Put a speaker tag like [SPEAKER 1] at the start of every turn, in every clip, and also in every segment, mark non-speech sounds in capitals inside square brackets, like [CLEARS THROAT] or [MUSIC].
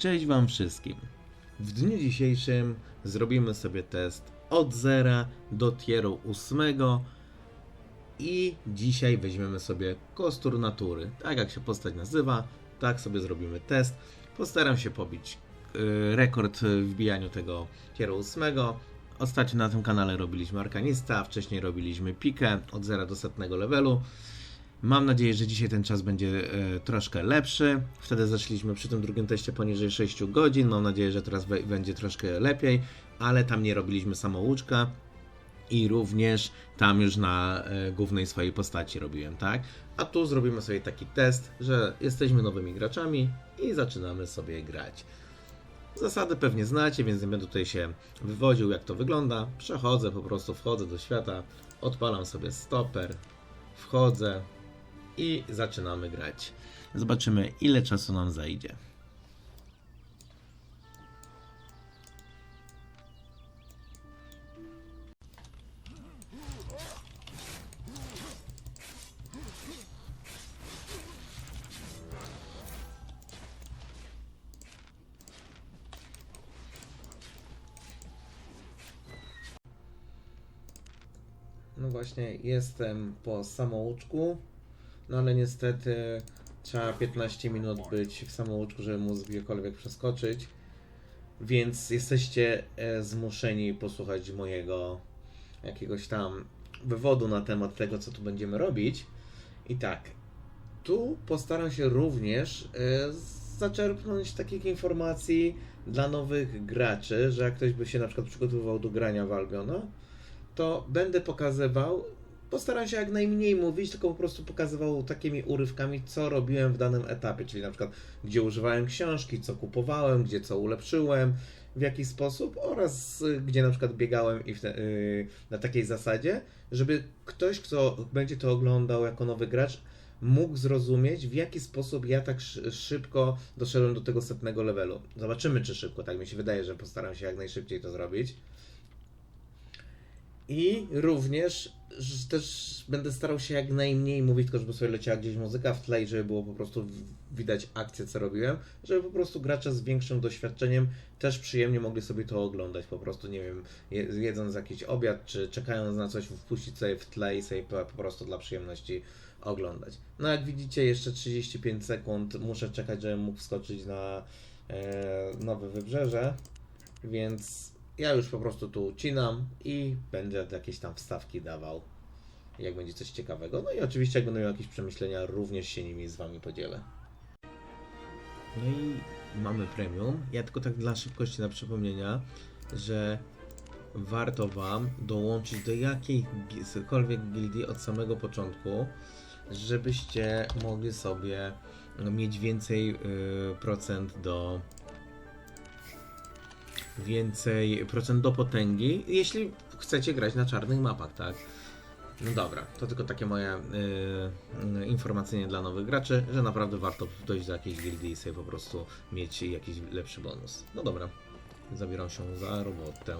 [SPEAKER 1] Cześć Wam wszystkim. W dniu dzisiejszym zrobimy sobie test od zera do tieru 8 i dzisiaj weźmiemy sobie kostur natury. Tak jak się postać nazywa, tak sobie zrobimy test. Postaram się pobić y, rekord w wbijaniu tego tieru 8. Ostatnio na tym kanale robiliśmy Arkanista, wcześniej robiliśmy Pikę od 0 do setnego levelu. Mam nadzieję, że dzisiaj ten czas będzie e, troszkę lepszy. Wtedy zaczęliśmy przy tym drugim teście poniżej 6 godzin. Mam nadzieję, że teraz będzie troszkę lepiej, ale tam nie robiliśmy samouczka i również tam już na e, głównej swojej postaci robiłem, tak? A tu zrobimy sobie taki test, że jesteśmy nowymi graczami i zaczynamy sobie grać. Zasady pewnie znacie, więc nie będę tutaj się wywodził, jak to wygląda. Przechodzę, po prostu wchodzę do świata, odpalam sobie stoper, wchodzę i zaczynamy grać. Zobaczymy, ile czasu nam zajdzie. No właśnie, jestem po samouczku, no ale niestety trzeba 15 minut być w samouczku, żeby móc gdziekolwiek przeskoczyć. Więc jesteście e, zmuszeni posłuchać mojego jakiegoś tam wywodu na temat tego, co tu będziemy robić. I tak, tu postaram się również e, zaczerpnąć takich informacji dla nowych graczy, że jak ktoś by się na przykład przygotowywał do grania w Albiona, to będę pokazywał. Postaram się jak najmniej mówić, tylko po prostu pokazywał takimi urywkami, co robiłem w danym etapie, czyli na przykład gdzie używałem książki, co kupowałem, gdzie co ulepszyłem, w jaki sposób oraz gdzie na przykład biegałem i te, y, na takiej zasadzie, żeby ktoś, kto będzie to oglądał jako nowy gracz, mógł zrozumieć, w jaki sposób ja tak szy- szybko doszedłem do tego setnego levelu. Zobaczymy, czy szybko, tak mi się wydaje, że postaram się jak najszybciej to zrobić. I również że też będę starał się jak najmniej mówić, tylko żeby sobie leciała gdzieś muzyka w tle i żeby było po prostu widać akcję, co robiłem, żeby po prostu gracze z większym doświadczeniem też przyjemnie mogli sobie to oglądać, po prostu, nie wiem, je- jedząc jakiś obiad, czy czekając na coś, wpuścić sobie w tle i sobie po prostu dla przyjemności oglądać. No jak widzicie, jeszcze 35 sekund muszę czekać, żebym mógł wskoczyć na e, nowe wybrzeże, więc ja już po prostu tu ucinam i będę jakieś tam wstawki dawał, jak będzie coś ciekawego. No i oczywiście, jak będą jakieś przemyślenia, również się nimi z Wami podzielę. No i mamy premium. Ja tylko tak dla szybkości na przypomnienia, że warto Wam dołączyć do jakiejkolwiek gildii od samego początku, żebyście mogli sobie mieć więcej y, procent do więcej procent do potęgi, jeśli chcecie grać na czarnych mapach, tak? No dobra, to tylko takie moje y, y, informacyjnie dla nowych graczy, że naprawdę warto dojść do jakiejś gildii i sobie po prostu mieć jakiś lepszy bonus. No dobra, zabieram się za robotę.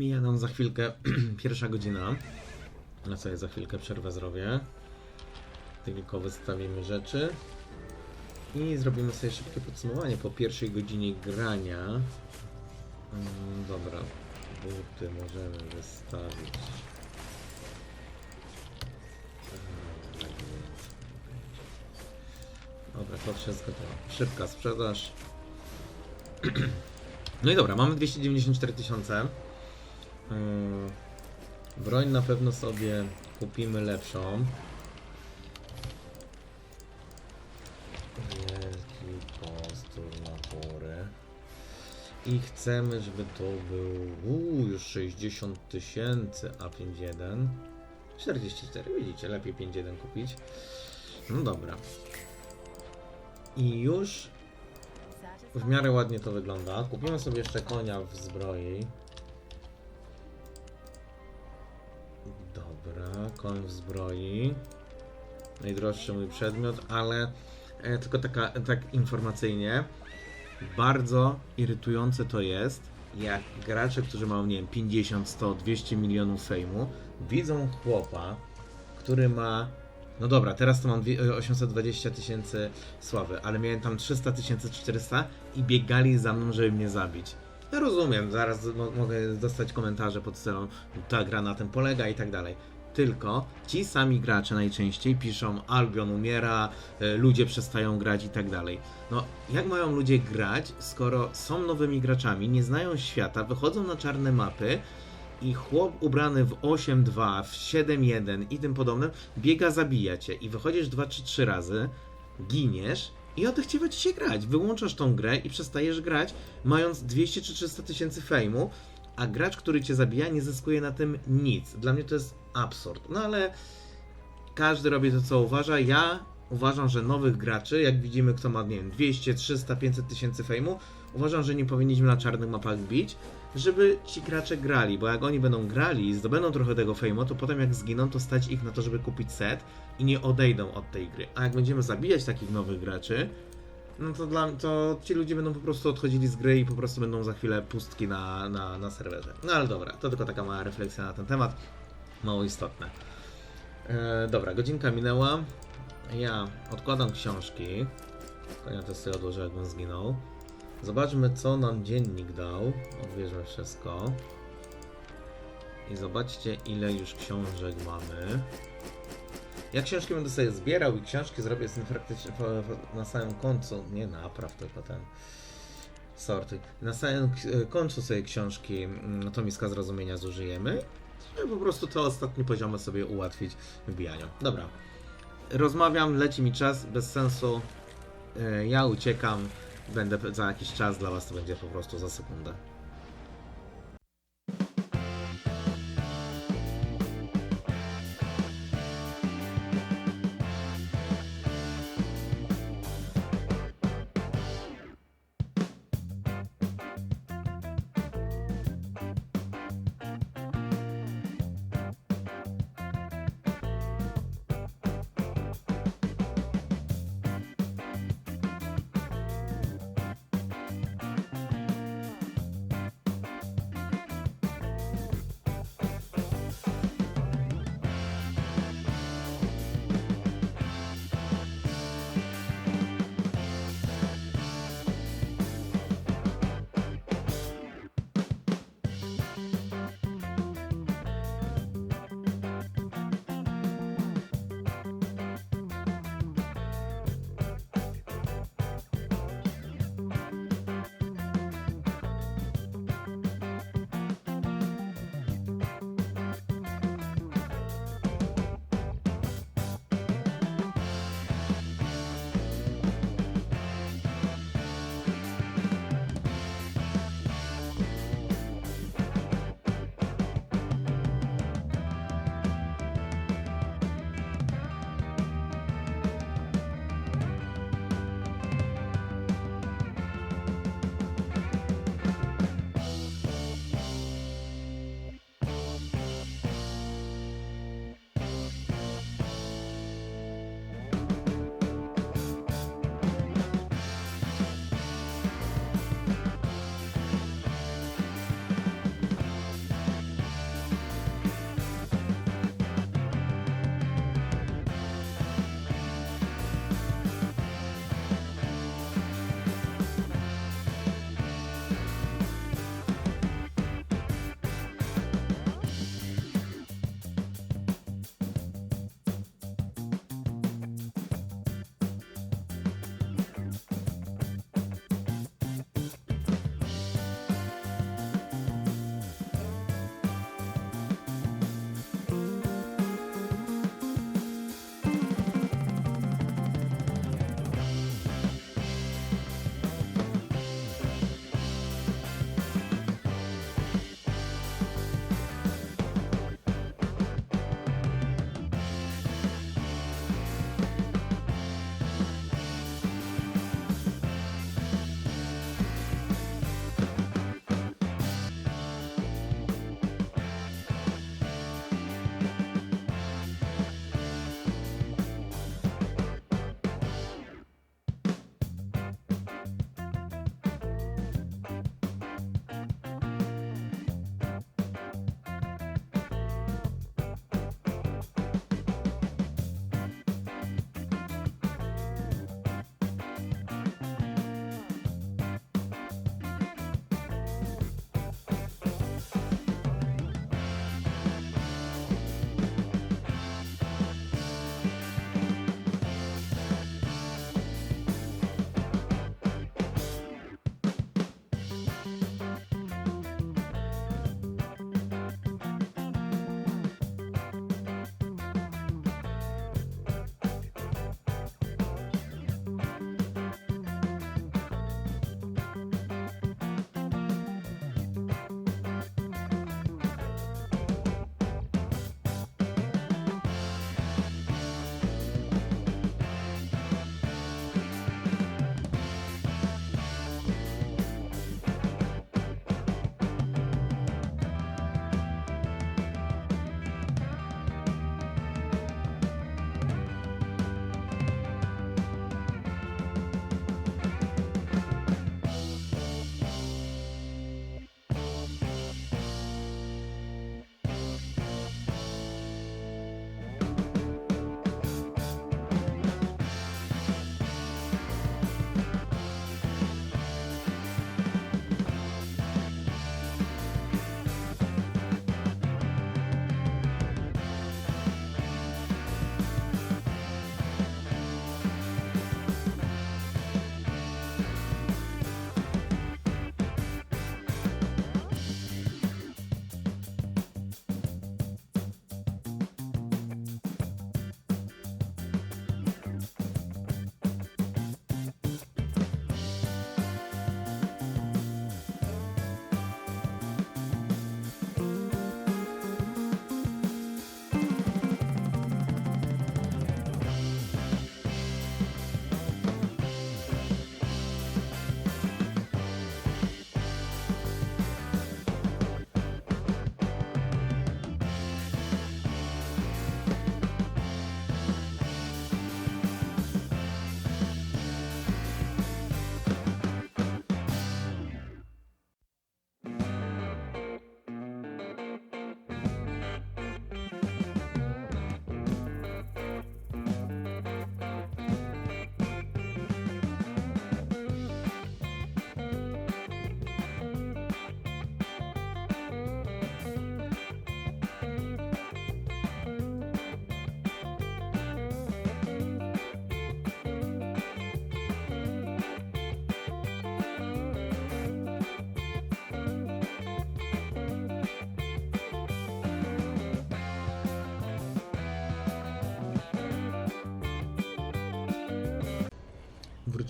[SPEAKER 1] Mija nam za chwilkę [CLEARS THROAT] pierwsza godzina. Na sobie za chwilkę przerwę zrobię. Tylko wystawimy rzeczy. I zrobimy sobie szybkie podsumowanie po pierwszej godzinie grania. Mm, dobra. Buty możemy wystawić. Dobra, to wszystko to. Szybka sprzedaż. [CLEARS THROAT] No i dobra, mamy 294 tysiące. Ym, Broń na pewno sobie kupimy lepszą. Wielki postur natury. I chcemy, żeby to był uu, już 60 tysięcy A51. 44, widzicie, lepiej 5.1 kupić. No dobra. I już w miarę ładnie to wygląda. Kupimy sobie jeszcze konia w zbroi. Koń w zbroi. Najdroższy mój przedmiot, ale e, tylko taka, tak informacyjnie. Bardzo irytujące to jest, jak gracze, którzy mają, nie wiem, 50, 100, 200 milionów fejmu, widzą chłopa, który ma no dobra, teraz to mam dwie- 820 tysięcy sławy, ale miałem tam 300 tysięcy 400 i biegali za mną, żeby mnie zabić. Ja rozumiem, zaraz mo- mogę dostać komentarze pod stroną, ta gra na tym polega i tak dalej. Tylko ci sami gracze najczęściej piszą Albion umiera, e, ludzie przestają grać i tak dalej. No, jak mają ludzie grać, skoro są nowymi graczami, nie znają świata, wychodzą na czarne mapy, i chłop ubrany w 8-2, w 7-1 i tym podobnym biega, zabija cię i wychodzisz 2 czy 3 razy, giniesz i odechciewa ci się grać. Wyłączasz tą grę i przestajesz grać, mając 200 czy 300 tysięcy fejmu, a gracz, który cię zabija, nie zyskuje na tym nic. Dla mnie to jest absurd. No ale każdy robi to, co uważa. Ja uważam, że nowych graczy, jak widzimy, kto ma, nie wiem, 200, 300, 500 tysięcy fejmu, uważam, że nie powinniśmy na czarnych mapach bić, żeby ci gracze grali, bo jak oni będą grali i zdobędą trochę tego fejmu, to potem jak zginą, to stać ich na to, żeby kupić set i nie odejdą od tej gry. A jak będziemy zabijać takich nowych graczy, no to, dla, to ci ludzie będą po prostu odchodzili z gry i po prostu będą za chwilę pustki na, na, na serwerze. No ale dobra, to tylko taka mała refleksja na ten temat, mało istotne. E, dobra, godzinka minęła. Ja odkładam książki. Konia też sobie odłożę, jakbym zginął. Zobaczmy, co nam dziennik dał. Odbierzmy wszystko. I zobaczcie, ile już książek mamy. Ja książki będę sobie zbierał i książki zrobię z praktycznie na samym końcu. Nie napraw, tylko ten. Sorty. Na samym k- końcu sobie książki mm, Tomiska Zrozumienia zużyjemy. Żeby po prostu te ostatnie poziomy sobie ułatwić w bijaniu. Dobra. Rozmawiam, leci mi czas, bez sensu. E, Ja uciekam. Będę za jakiś czas, dla Was to będzie po prostu za sekundę.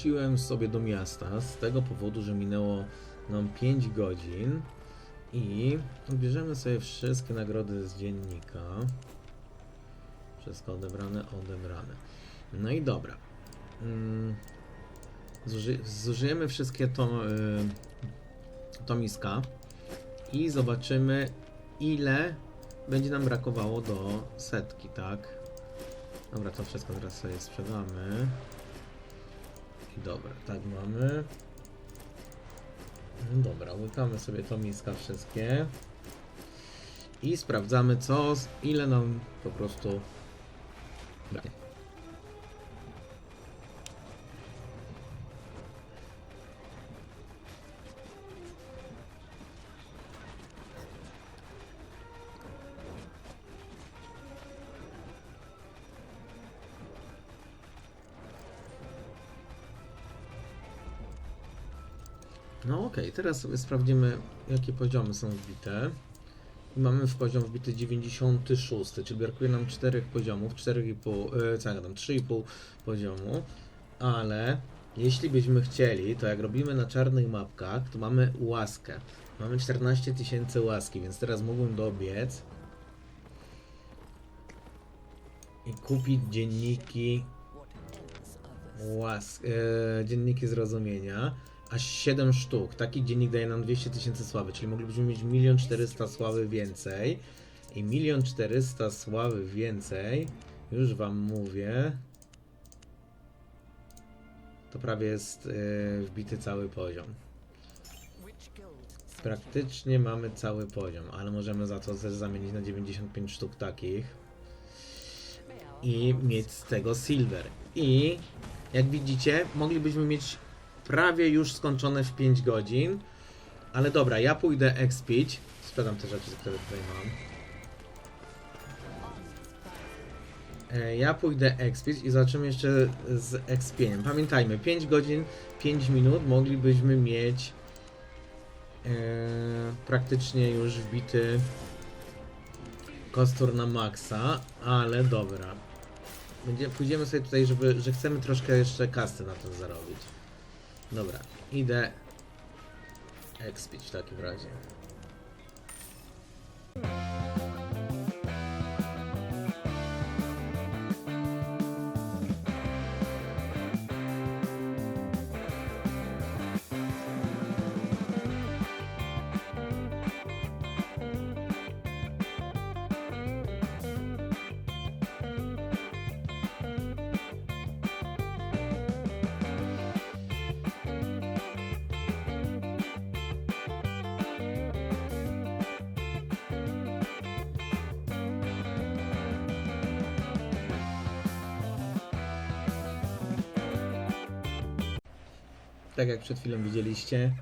[SPEAKER 1] Wróciłem sobie do miasta z tego powodu, że minęło nam 5 godzin i bierzemy sobie wszystkie nagrody z dziennika. Wszystko odebrane, odebrane. No i dobra. Mm, zuży, zużyjemy wszystkie to, y, tomiska i zobaczymy ile będzie nam brakowało do setki, tak? Dobra, to wszystko teraz sobie sprzedamy. I dobra, tak mamy. No Dobra, łykamy sobie tomiska wszystkie. I sprawdzamy co, ile nam po prostu braknie. Okej, teraz sobie sprawdzimy jakie poziomy są wbite. Mamy w poziom wbity 96, czyli brakuje nam 4 poziomów, 4,5, e, co ja gadam, 3,5 poziomu, ale jeśli byśmy chcieli, to jak robimy na czarnych mapkach, to mamy łaskę. Mamy 14 tysięcy łaski, więc teraz mógłbym dobiec i kupić dzienniki łask, e, dzienniki zrozumienia, aż 7 sztuk. Taki dziennik daje nam 200 tysięcy sławy, czyli moglibyśmy mieć 1 400 sławy więcej. I 1 400 sławy więcej, już wam mówię, to prawie jest e, wbity cały poziom. Praktycznie mamy cały poziom, ale możemy za to też zamienić na 95 sztuk takich i mieć z tego silver. I jak widzicie, moglibyśmy mieć prawie już skończone w 5 godzin. Ale dobra, ja pójdę expić. Sprzedam te rzeczy, które tutaj mam. E, Ja pójdę expić i zobaczymy jeszcze z expieniem. Pamiętajmy, 5 godzin, 5 minut moglibyśmy mieć e, praktycznie już wbity kostur na maksa, ale dobra. Będzie, pójdziemy sobie tutaj, żeby, że chcemy troszkę jeszcze kasy na to zarobić. Dobra, idę expić w takim razie. Tak jak przed chwilą widzieliście,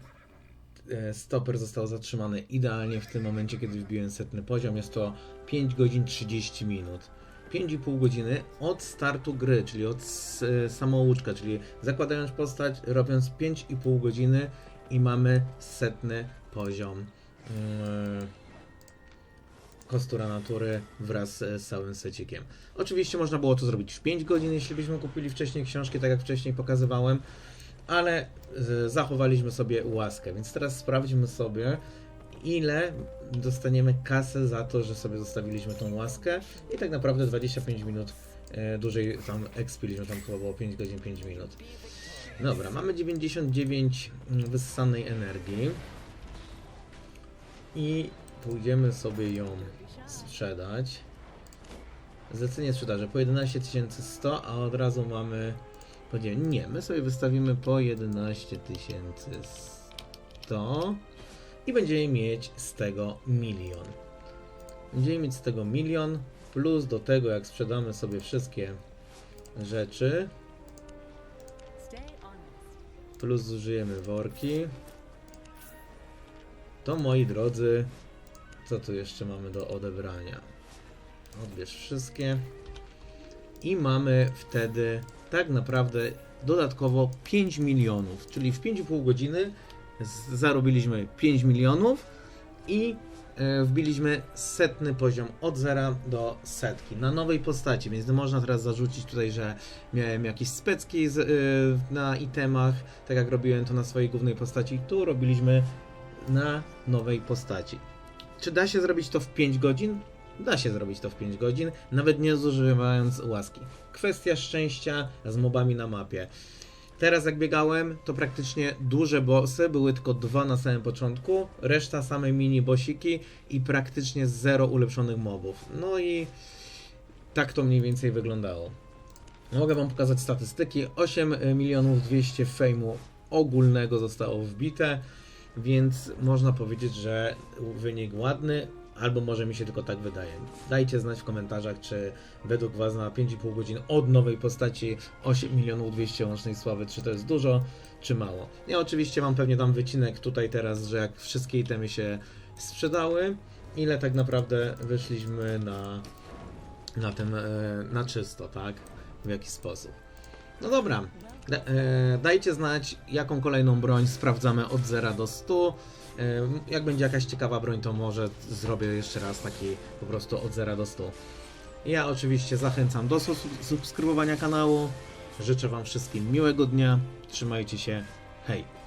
[SPEAKER 1] e, stoper został zatrzymany idealnie w tym momencie, kiedy wbiłem setny poziom. Jest to 5 godzin 30 minut. 5,5 godziny od startu gry, czyli od e, samouczka, czyli zakładając postać, robiąc 5,5 godziny i mamy setny poziom mm, kostura natury wraz e, z całym secikiem. Oczywiście można było to zrobić w 5 godzin, jeśli byśmy kupili wcześniej książki, tak jak wcześniej pokazywałem, ale e, zachowaliśmy sobie łaskę, więc teraz sprawdźmy sobie, ile dostaniemy kasę za to, że sobie zostawiliśmy tą łaskę i tak naprawdę 25 minut e, dłużej tam expiliśmy, tam chyba było 5 godzin 5 minut. Dobra, mamy 99 wyssanej energii i pójdziemy sobie ją sprzedać. Zlecenie sprzedaży po 11 100, a od razu mamy Podzielimy. Nie, my sobie wystawimy po 11 100 i będziemy mieć z tego milion. Będziemy mieć z tego milion, plus do tego jak sprzedamy sobie wszystkie rzeczy, plus zużyjemy worki, to moi drodzy, co tu jeszcze mamy do odebrania? Odbierz wszystkie. I mamy wtedy tak naprawdę dodatkowo 5 milionów, czyli w 5,5 godziny zarobiliśmy 5 milionów i e, wbiliśmy setny poziom od zera do setki na nowej postaci, więc można teraz zarzucić tutaj, że miałem jakieś specki z, e, na itemach, tak jak robiłem to na swojej głównej postaci. Tu robiliśmy na nowej postaci. Czy da się zrobić to w 5 godzin? Da się zrobić to w 5 godzin, nawet nie zużywając łaski. Kwestia szczęścia z mobami na mapie. Teraz jak biegałem, to praktycznie duże bossy, były tylko dwa na samym początku, reszta same mini bossiki i praktycznie zero ulepszonych mobów. No i tak to mniej więcej wyglądało. Mogę wam pokazać statystyki. 8 milionów 200 fejmu ogólnego zostało wbite, więc można powiedzieć, że wynik ładny, albo może mi się tylko tak wydaje. Dajcie znać w komentarzach, czy według was na 5,5 godzin od nowej postaci 8 milionów 200 łącznej sławy, czy to jest dużo, czy mało. Ja oczywiście wam pewnie dam wycinek tutaj teraz, że jak wszystkie itemy się sprzedały, ile tak naprawdę wyszliśmy na, na e, na czysto, tak? W jaki sposób. No dobra, e, dajcie znać, jaką kolejną broń sprawdzamy od 0 do 100. Jak będzie jakaś ciekawa broń, to może zrobię jeszcze raz taki po prostu od 0 do 100. Ja oczywiście zachęcam do subskrybowania kanału. Życzę Wam wszystkim miłego dnia. Trzymajcie się. Hej!